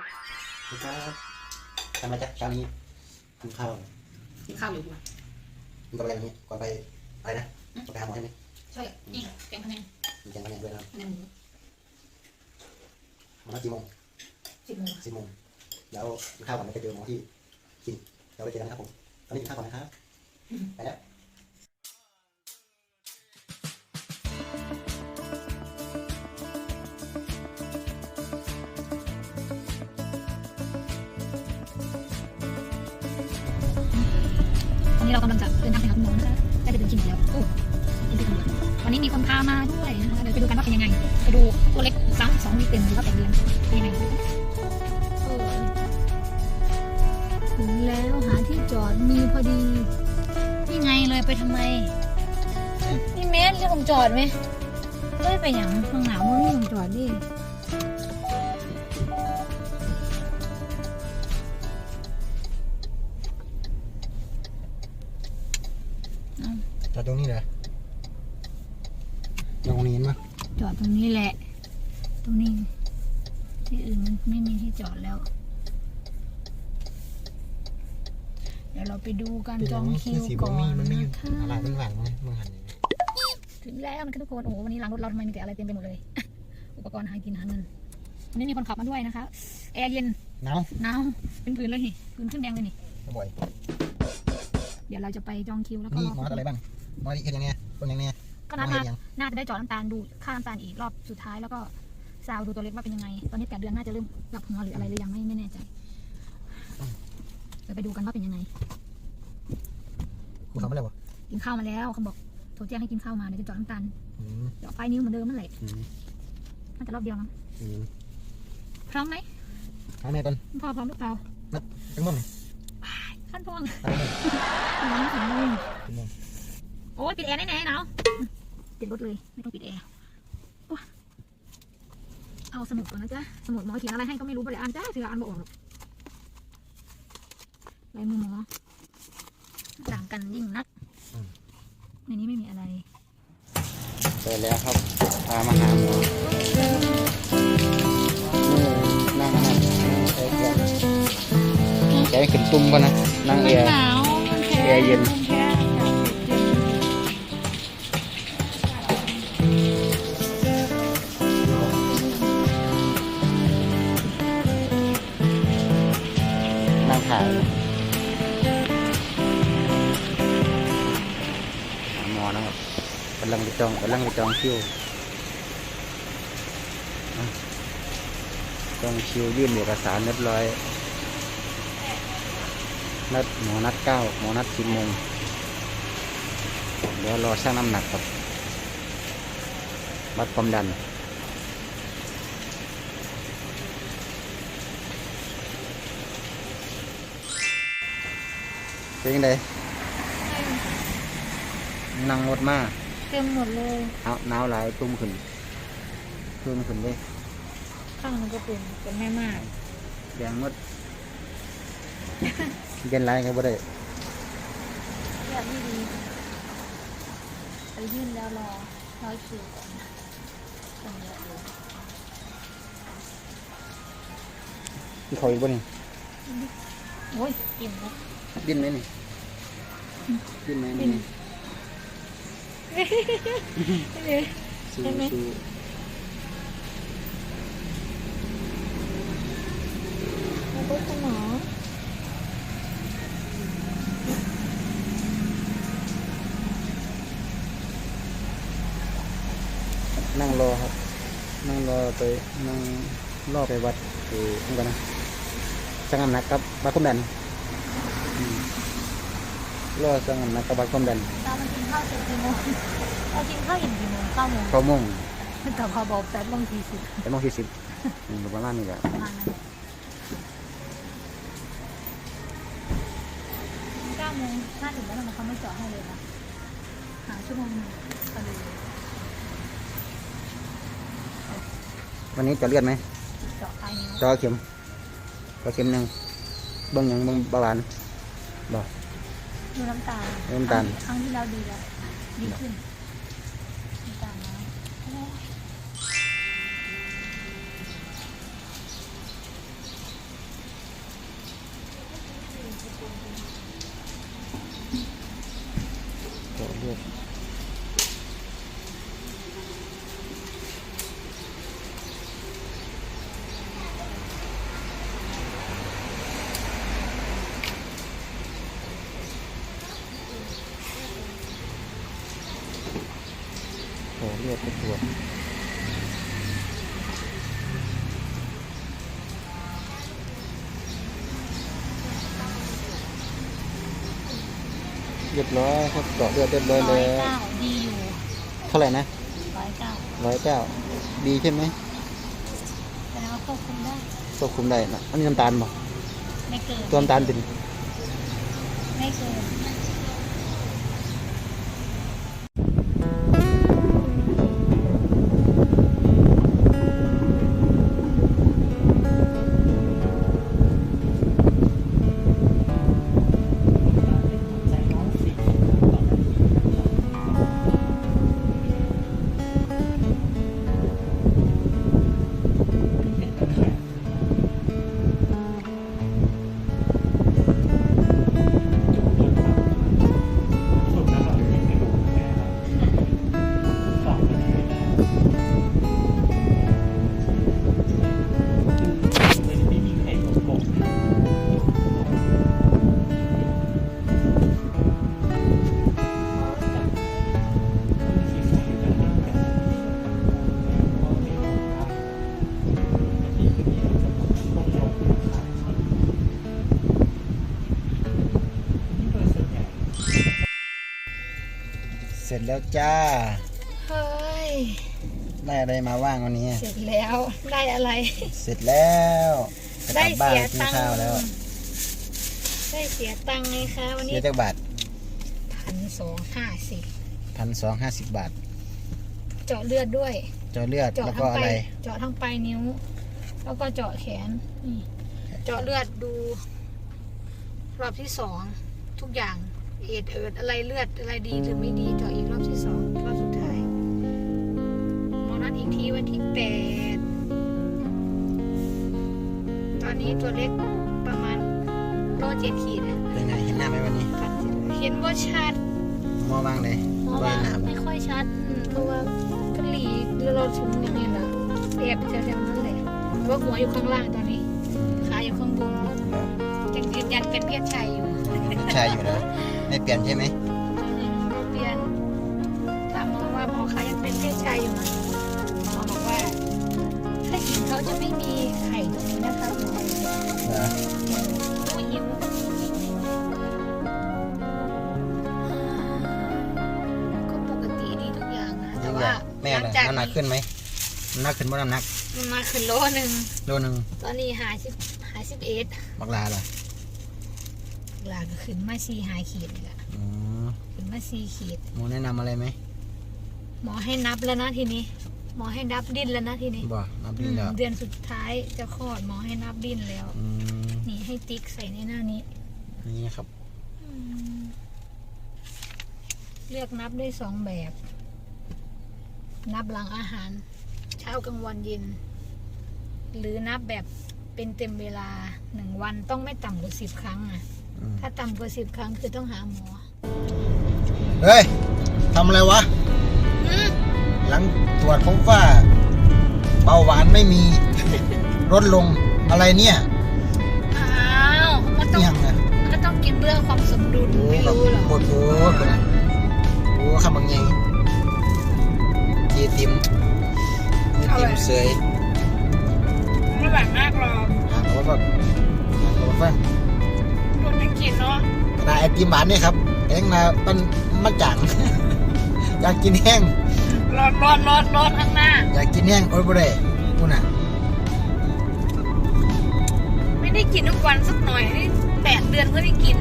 ครับทำอะไรจ๊ะเช้านี้กินข้าวกินข้าวอยู่กูกินกับอะไรวันนี้ก่อนไปอะไรนะก่อนไปหาหมอใช่ไหมใช่นี่แกงพะแนงมีแกงกะหรี่ด้วยนะครับพะแนงหมูมานัดกี่โมงสิบโมงสิบโมงแล้วกินข้าวก่อนแล้วไปเจอหมอที่กินเราไปเจอกันนะครับผมตอนนี้กินข้าวก่อนนะครับไปแล้ว เรากำลังจะเดินทางไปหาคุณหมอนะคะใกล้จะถึงคลินิกแล้วโอ้ยินดีกับวันนี้มีคนพามาด้วยนะคะเดี๋ยวไปดูกันว่าเป็นยังไง ไปดูตัวเล็กสามสองวีคเต็มหรือว่าแปดเดือนเป็นยังไงเออถึงแล้วหาที่จอดมีพอดีนี่ไงเลยไปทำไมนี่แม่เรียกผมจอดไหมเอ้ยไปอย่างข้างหนาวมันไม่ผมจอดดิ ดตรงนี้เลยตรงนี้เห็นไหมจอดตรงนี้แหละ ตรงนี้ ที่อื่นมันไม่มีที่จอดแล้ว เดี๋ยวเราไปดูการจองคิวก่อนนะคะอะไรมันหวานไหมมึงหันยังไงถึงแล้วนะคะทุกคน โอ้โหวันนี้หลังรถเราทำไมมีแต่อะไรเต็มไปหมดเลย อุปกรณ์หากินหาเงินวันนี้มีคนขับมาด้วยนะคะ แอร์เย็นหนาวหนาวเป็นผืนเลยนี่ผืนขึ้นแดงเลยนี่บ่อยเดี๋ยวเราจะไปจองคิวแล้วก็นี่รอหมออะไรบ้าง หมอที่เห็นยังไงคนยังไงก็นัดหมอมาเห็นยังน่าจะได้เจาะน้ำตาลดูค่าน้ำตาลอีกรอบสุดท้ายแล้วก็ซาวดูตัวเล็กว่าเป็นยังไง ตอนนี้แปดเดือนน่าจะเริ่มหลับหัวหรืออะไรหรือยังไม่ไม่แน่ใจเดี๋ยวไปดูกันว่าเป็นยังไงกูทำอะไรวะกินข้าวมาแล้วเขาบอกโทรแจ้งให้กินข้าวมาเดี๋ยวจะเจาะน้ำตาลอืมเจาะปลายนิ้วเหมือนเดิมนั่นแหละอืมน่าจะรอบเดียวมั้งอืมพร้อมไหมหาแม่ก่อนพ่อพร้อมหรือเปล่าจังม่วงนี่ขั้นพวงหาแม่น้ำถึงมือจังม่วงโอ้ยปิดแอร์แน่ๆหนาวปิดรถเลยไม่ต้องปิดแอร์โอ๊ยเอาสมุดก่อนนะจ๊ะสมุดหมอเขียนอะไรให้ก็ไม่รู้บริอ่านจ้าเสืออ่านบ่ออกหรอกลายมือหมอต่างกันยิ่งนักในนี้ไม่มีอะไรเจอแล้วครับพามาหาหมอนั่งนั่งใช้แกใจขึ้นตุ้มก่อนนะนั่งเอร์หนาวมันแพ้แอร์เย็น หาหมอนะครับกำลังไปจองกำลังไปจองคิวอะจองคิวยื่นเอกสารเรียบร้อยนัดหมอนัดเก้าหมอนัดสิบโมงเดี๋ยวรอชั่งน้ำหนักครับวัดความดัน เป็นยังไงนั่งรถมาเต็มหมดเลย เอาหนาวหลายตุ้มขึ้นตุ้มขึ้นเลยข้างมันก็เป็นเป็นแม่มากแดงหมดเย็นไรไงบ่ได้อยากไม่ดีไปยื่นแล้วรอรอคิวก่อนตรงเยอะเลยที่เขาอีกบ่นี่โอ้ยอิ่มแล้ว ดิ้นไหมนี่ดิ้นไหมดิ้นสู้ใช่ไหมสู้แล้วก็คุณหมอนั่งรอครับ นั่งรอไปนั่งรอไปวัดคือนี่กันนะสังน้ำหนักกับวัดความดันอืม รอสังน้ำหนักกับวัดความดันตามันกินข้าวเสร็จกี่โมงเรากินข้าวอิ่มกี่โมงเก้าโมงเก้าโมงแต่พอบอกแปดโมงสี่สิบแปดโมงสี่สิบอืมประมาณนี้แหละประมาณนั้นเก้าโมงถ้าถึงแล้วทำไมเขาไม่เจาะให้เลยล่ะหาชั่วโมงหนึ่งพอดีวันนี้เจะเลือดไหมเจาะปลายนิ้วจอเข็มจอเข็มหนึ่งเบิ้งหยังเบิ้งเบาหวาน บอกดูน้ำตาลดูน้ำตาล ครั้งที่แล้วดีแล้ว ดีขึ้นน้ำตาลน้อยโอ้ย รียกไปตรวจเรียบร้อยครับเจาะเลือดเรียบร้อยร้อแล้ยวเก้าดีอยู่เท่าไหร่นะร้อยเก้าร้อยเก้าดีใช่ไหมแสดงว่าควบคุมได้ควบคุมได้นะอันนี้น้ำตาลบ่ไม่เกินตัวน้ำตาลเป็น ไม่เกิน จแล้วจ้า เฮ้ย ได้อะไรมาว่างวันนี้ เสร็จแล้ว ได้อะไร เสร็จแล้วจะกได้ลับบ้าเสีนยกินตังค์ข้าวแล้วได้เสียตังค์ไงคะ วันเสีนี้ยจากบาทพันสองห้าสิบพันสองห้าสิบบาท เจาะเลือดด้วย เจาะเลือดเจาะแล้วทั้ก็งอะปลาไร ยเจาะทั้งปลายนิ้ว แล้วก็เจาะแขนนี่เจาะเลือดดู รอบที่สองทุกอย่าง เอดเอิดอะไรเลือดอะไรดีหรือไม่ดีเจาะอีกรอบที่สองรอบสุดท้ายหมอนัดอีกทีวันที่แปดตอนนี้ตัวเล็กประมาณโลเจ็ดขีดอะเป็นไงเห็นหน้าไหมวันนี้เห็นว่าชัดมอบ้างเลยเพราะไว้ว่าหน้าไม่ค่อยชัดอืมเพราะว่ากะหรี่เราถึงอย่างนี้แหละแอบแถวๆนั้นเลยแต่ว่าหัวอยู่ข้างล่างตอนนี้ขาอยู่ข้างบนยังยืนยันเป็นเพศชายอยู่ผู้ชายอยู่นะ ไม่เปลี่ยนใช่ไหมตอนนี้หมอเปลี่ยนถามหมอว่าหมอคะยังเป็นเพศชายอยู่ไหมหมอบอกว่าถ้าหญิงเขาจะไม่มีไข่ตรงนี้นะคะหมอเหรอผู้หญิงก็ปกติดีทุกอย่างนะแต่ว่าแม่หลัเลยงจากน้ำหนักขึ้นไหมน้ำหนักขึ้นบ่น้ำหนักมันมาขึ้นโลหนึ่งโลหนึ่งตอนนี้หาสิบหาสิบเอ็ดบักลาล่ะ หลาก็ขึ้นมาสี่หาขีดนี่แหละอ๋อขึ้นมาสี่ขีด หมูแนะนำอะไรไหมหมอให้นับแล้วนะทีนี้ หมอให้นับดิ้นแล้วนะทีนี้บ่นับอืดีมแล้วเดือนสุดท้ายจะคลอดหมอให้นับดิ้นแล้ว อืมนี่ให้ติ๊กใส่ในหน้านี้ นี่นะครับอืมเลือกนับได้สองแบบ นับหลังอาหาร เช้ากลางวันเย็น หรือนับแบบเป็นเต็มเวลาหนึ่งวันต้องไม่ต่ำกว่าสิบครั้งอะอืม ถ้าต่ำกว่าสิบครั้งคือต้องหาหมอเฮ้ยทำอะไรวะ อืมหลังตรวจพบว่า เบาหวานไม่มี ลดลงอะไรเนี่ยอ้าวมันต้องเอี่ยงอะมันก็ต้องกินเรื่องความสมดุลโอ้ไม่แบบรู้เหรอโคตรโคตรเลยนะโอ้คำบางอย่างเจติมเจติมเสย ไม่หวานมากหรอกหางเขาแบบหางเขาแบบค นไม่กินเนาะกระดาษไอติมหวานนี่ครับเองนะมันมันจังอยากกินแห้งร้อนร้อนร้อนร้อนข้างหน้า อยากกินแห้งโอ้ยบ่ได้กูน่ะไม่ได้กินทุกวันสักหน่อยนี่แปดเดือนเพื่อได้กิน